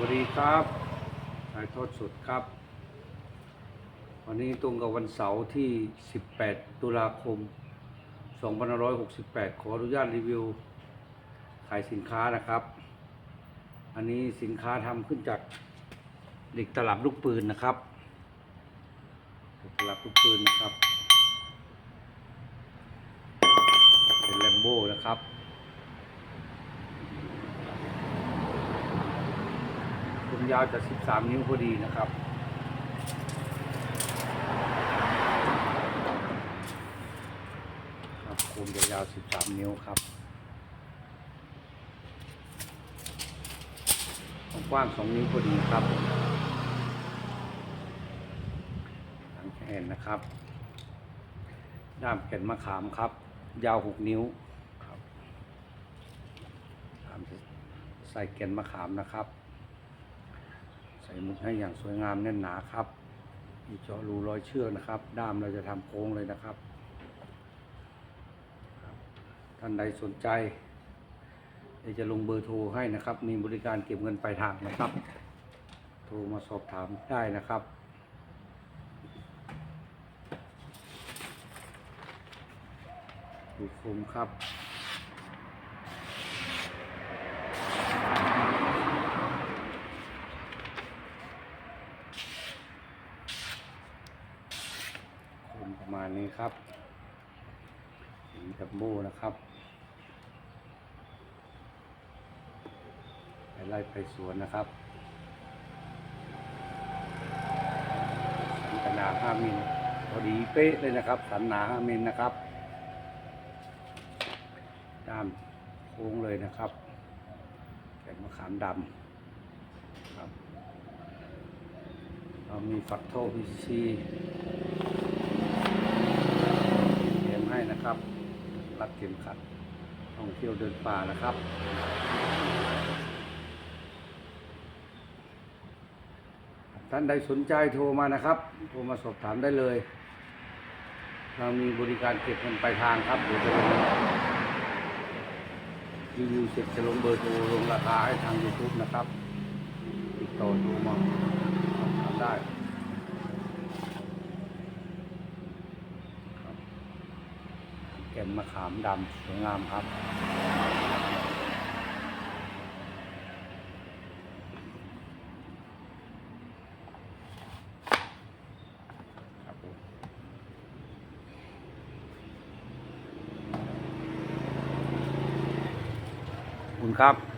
วัสดีครับถ่ายทอดสดครับ วันนี้ตรงกับวันเสาร์ที่ 18 ตุลาคม 2568 ขออนุญาตรีวิว ขายสินค้านะครับ อันนี้สินค้าทำขึ้นจากเหล็กตลับลูกปืนนะครับเหล็กตลับลูกปืนนะครับ เป็นแลมโบ้นะครับ ผม ยาวจะ 13 นิ้วพอดีนะครับ ครับโคมจะยาว 13 นิ้วครับความกว้าง 2 นิ้วพอดีครับหางแขนนะครับ ด้ามแกนมะขามครับ ยาว 6 นิ้วครับใส่แกนมะขามนะครับ ส่มุกให้อย่างสวยงามแน่นหนาครับมีเจาะรูรอยเชือกนะครับ ด้ามเราจะทำโค้งเลยนะครับท่านใดสนใจเดี๋ยวจะลงเบอร์โทรให้นะครับ มีบริการเก็บเงินปลายทางนะครับ โทรมาสอบถามได้นะครับดูโคมครับ ประมาณนี้ครับสีดับโบนะครับไปไล่ไปสวนนะครับสันหนาห้ามิลพอดีเป๊ะเลยนะครับ สันหนาห้ามิลนะครับด้ามโค้งเลยนะครับแกนมะขามดำครับเรามีฝักโท PCC เตรียมให้ นะครับรัดเข็มขัดท่องเที่ยวเดินป่านะครับ ท่านใดสนใจโทรมานะครับ โทรมาสอบถามได้เลย เรามีบริการเก็บเงินปลายทางครับเดี๋ยวจะลงรีวิวเสร็จจะลงเบอร์โทรลงราคาให้ทาง YouTube นะครับ ติดต่อโทรมาสอบถามได้ แก่นมะขามดำสวยงามครับ ขอบคุณครับ